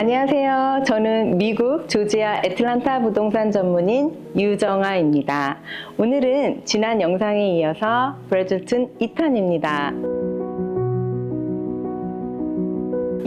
안녕하세요. 저는 미국 조지아 애틀란타 부동산 전문인 유정아입니다. 오늘은 지난 영상에 이어서 브래즐튼 2탄입니다.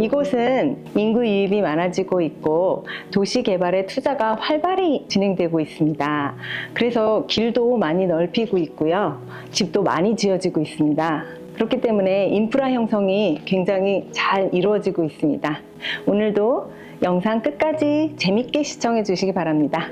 이곳은 인구 유입이 많아지고 있고 도시 개발의 투자가 활발히 진행되고 있습니다. 그래서 길도 많이 넓히고 있고요. 집도 많이 지어지고 있습니다. 그렇기 때문에 인프라 형성이 굉장히 잘 이루어지고 있습니다. 오늘도 영상 끝까지 재밌게 시청해 주시기 바랍니다.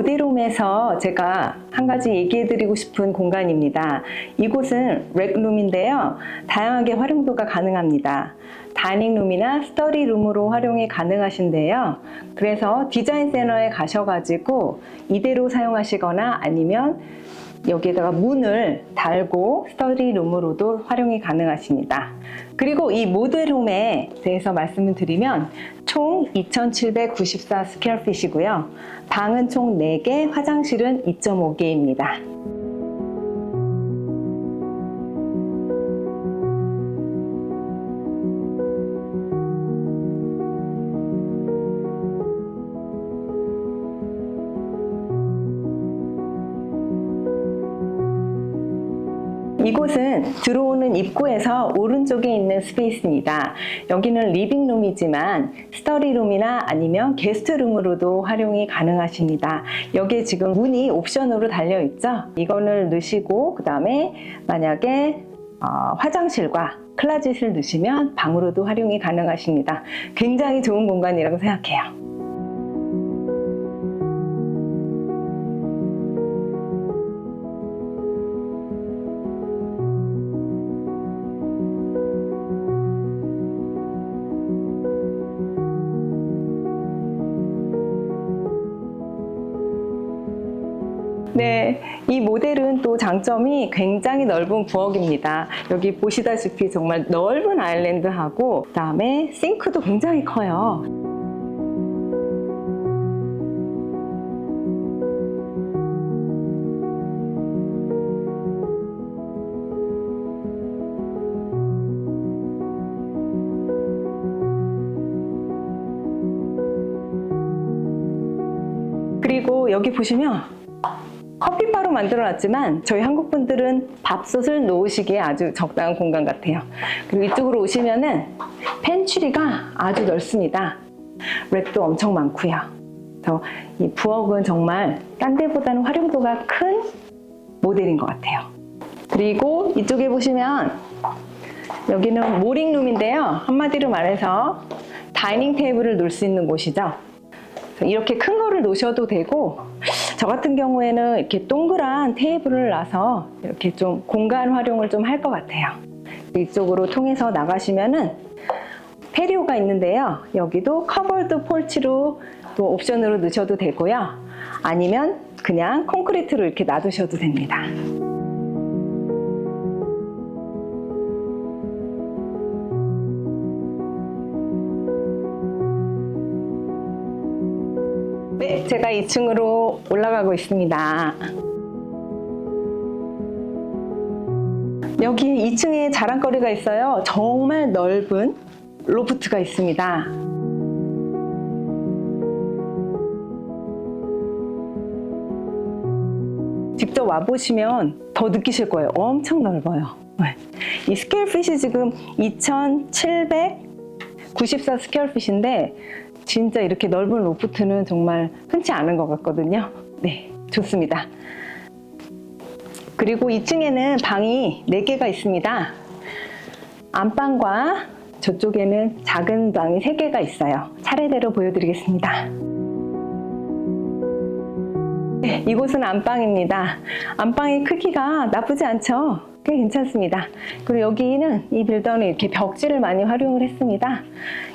모델홈에서 제가 한 가지 얘기해 드리고 싶은 공간입니다. 이곳은 렉룸인데요. 다양하게 활용도가 가능합니다. 다이닝룸이나 스터디룸으로 활용이 가능하신데요. 그래서 디자인 센터에 가셔가지고 이대로 사용하시거나 아니면 여기에다가 문을 달고 스터디룸으로도 활용이 가능하십니다. 그리고 이 모델홈에 대해서 말씀을 드리면 총 2,794 스퀘어핏이고요. 방은 총 4개, 화장실은 2.5개입니다. 이곳은 들어오는 입구에서 오른쪽에 있는 스페이스입니다. 여기는 리빙룸이지만 스터디룸이나 아니면 게스트룸으로도 활용이 가능하십니다. 여기에 지금 문이 옵션으로 달려 있죠. 이거를 넣으시고 그 다음에 만약에 어, 화장실과 클라짓을 넣으시면 방으로도 활용이 가능하십니다. 굉장히 좋은 공간이라고 생각해요. 이 모델은 또 장점이 굉장히 넓은 부엌입니다. 여기 보시다시피 정말 넓은 아일랜드하고 그다음에 싱크도 굉장히 커요. 그리고 여기 보시면 커피바로 만들어놨지만 저희 한국 분들은 밥솥을 놓으시기에 아주 적당한 공간 같아요. 그리고 이쪽으로 오시면은 펜츄리가 아주 넓습니다. 렉도 엄청 많고요. 이 부엌은 정말 딴 데보다는 활용도가 큰 모델인 것 같아요. 그리고 이쪽에 보시면 여기는 모링룸인데요. 한마디로 말해서 다이닝 테이블을 놓을 수 있는 곳이죠. 이렇게 큰 거를 놓으셔도 되고 저 같은 경우에는 이렇게 동그란 테이블을 놔서 이렇게 좀 공간 활용을 좀 할 것 같아요. 이쪽으로 통해서 나가시면은 페리오가 있는데요. 여기도 커버드 폴치로 또 옵션으로 넣으셔도 되고요. 아니면 그냥 콘크리트로 이렇게 놔두셔도 됩니다. 네, 제가 2층으로 올라가고 있습니다. 여기 2층에 자랑거리가 있어요. 정말 넓은 로프트가 있습니다. 직접 와보시면 더 느끼실 거예요. 엄청 넓어요. 네. 이 스퀘어핏이 지금 2,794 스퀘어핏인데 진짜 이렇게 넓은 로프트는 정말 흔치 않은 것 같거든요. 네, 좋습니다. 그리고 2층에는 방이 4개가 있습니다. 안방과 저쪽에는 작은 방이 3개가 있어요. 차례대로 보여드리겠습니다. 네, 이곳은 안방입니다. 안방의 크기가 나쁘지 않죠? 꽤 괜찮습니다. 그리고 여기는 이 빌더는 이렇게 벽지를 많이 활용을 했습니다.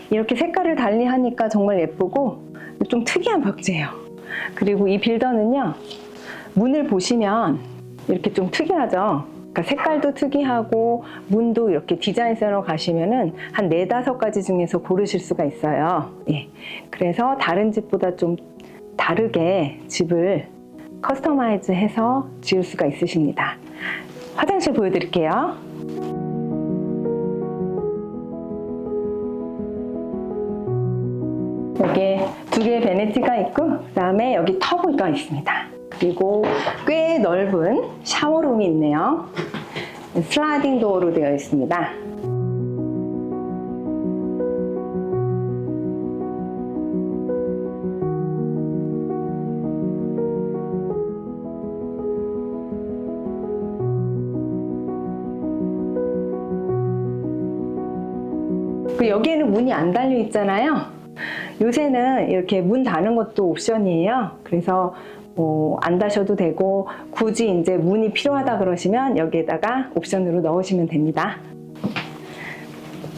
이렇게 색깔을 달리 하니까 정말 예쁘고 좀 특이한 벽지예요. 그리고 이 빌더는요, 문을 보시면 이렇게 좀 특이하죠. 그러니까 색깔도 특이하고 문도 이렇게 디자인센터 가시면은 한 네다섯 가지 중에서 고르실 수가 있어요. 예. 그래서 다른 집보다 좀 다르게 집을 커스터마이즈 해서 지을 수가 있으십니다. 화장실 보여드릴게요. 여기에 두 개의 베네티가 있고 그다음에 여기 터브가 있습니다. 그리고 꽤 넓은 샤워룸이 있네요. 슬라이딩 도어로 되어 있습니다. 그 여기에는 문이 안 달려 있잖아요. 요새는 이렇게 문 다는 것도 옵션이에요. 그래서 뭐 안 다셔도 되고 굳이 이제 문이 필요하다 그러시면 여기에다가 옵션으로 넣으시면 됩니다.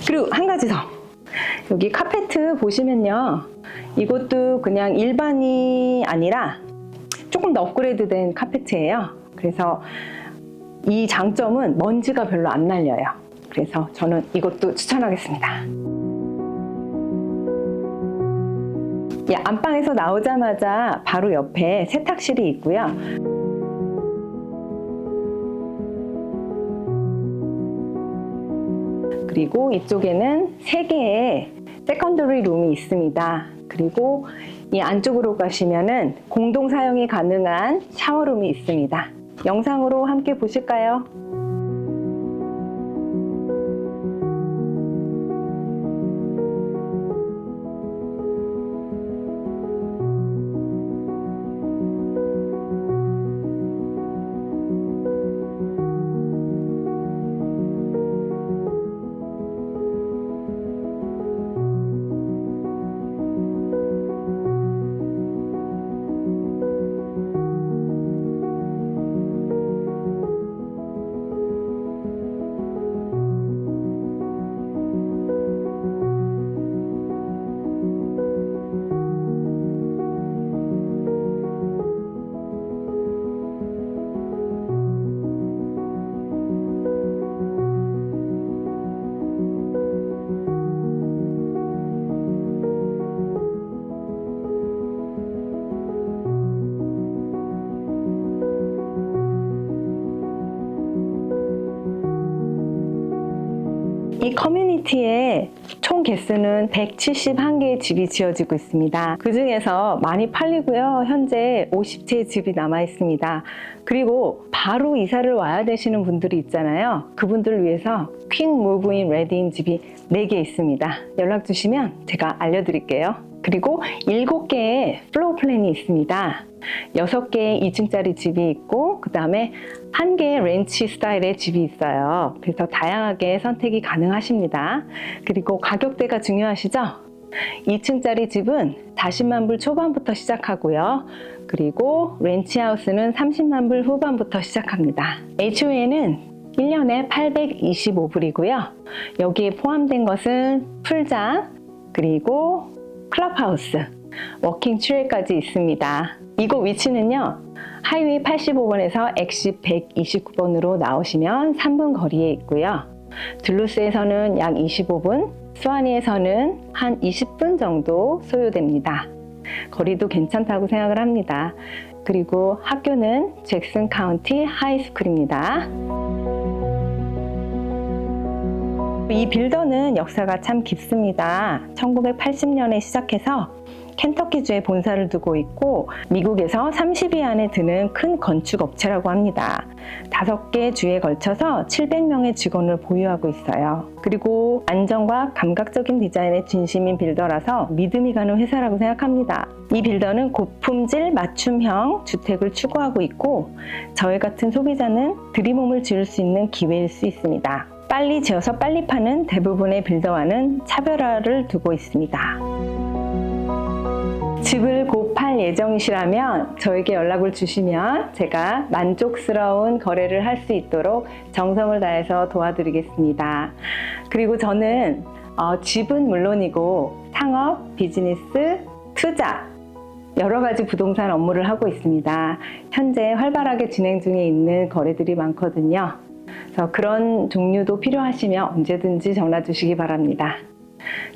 그리고 한 가지 더. 여기 카페트 보시면요. 이것도 그냥 일반이 아니라 조금 더 업그레이드 된 카페트예요. 그래서 이 장점은 먼지가 별로 안 날려요. 그래서 저는 이것도 추천하겠습니다. 이 안방에서 나오자마자 바로 옆에 세탁실이 있고요. 그리고 이쪽에는 세 개의 세컨더리 룸이 있습니다. 그리고 이 안쪽으로 가시면은 공동 사용이 가능한 샤워룸이 있습니다. 영상으로 함께 보실까요? 이 커뮤니티에 총 개수는 171개의 집이 지어지고 있습니다. 그 중에서 많이 팔리고요. 현재 50채의 집이 남아 있습니다. 그리고 바로 이사를 와야 되시는 분들이 있잖아요. 그분들을 위해서 퀵 무브인 레디인 집이 4개 있습니다. 연락 주시면 제가 알려드릴게요. 그리고 7개의 플로우 플랜이 있습니다. 6개의 2층짜리 집이 있고 그 다음에 한 개의 렌치 스타일의 집이 있어요. 그래서 다양하게 선택이 가능하십니다. 그리고 가격대가 중요하시죠? 2층짜리 집은 40만 불 초반부터 시작하고요. 그리고 렌치하우스는 30만 불 후반부터 시작합니다. HOA는 1년에 825불이고요. 여기에 포함된 것은 풀장, 그리고 클럽하우스, 워킹 트레까지 있습니다. 이곳 위치는요. 하이웨이 85번에서 엑시 129번으로 나오시면 3분 거리에 있고요. 둘루스에서는 약 25분, 스와니에서는 한 20분 정도 소요됩니다. 거리도 괜찮다고 생각을 합니다. 그리고 학교는 잭슨 카운티 하이스쿨입니다. 이 빌더는 역사가 참 깊습니다. 1980년에 시작해서 켄터키주에 본사를 두고 있고 미국에서 30위 안에 드는 큰 건축 업체라고 합니다. 다섯 개 주에 걸쳐서 700명의 직원을 보유하고 있어요. 그리고 안정과 감각적인 디자인의 진심인 빌더라서 믿음이 가는 회사라고 생각합니다. 이 빌더는 고품질 맞춤형 주택을 추구하고 있고 저희 같은 소비자는 드림홈을 지을 수 있는 기회일 수 있습니다. 빨리 지어서 빨리 파는 대부분의 빌더와는 차별화를 두고 있습니다. 집을 곧 팔 예정이시라면 저에게 연락을 주시면 제가 만족스러운 거래를 할 수 있도록 정성을 다해서 도와드리겠습니다. 그리고 저는 어, 집은 물론이고 상업, 비즈니스, 투자, 여러 가지 부동산 업무를 하고 있습니다. 현재 활발하게 진행 중에 있는 거래들이 많거든요. 그래서 그런 종류도 필요하시면 언제든지 전화 주시기 바랍니다.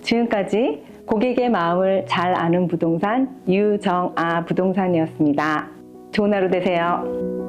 지금까지 고객의 마음을 잘 아는 부동산 유정아 부동산이었습니다. 좋은 하루 되세요.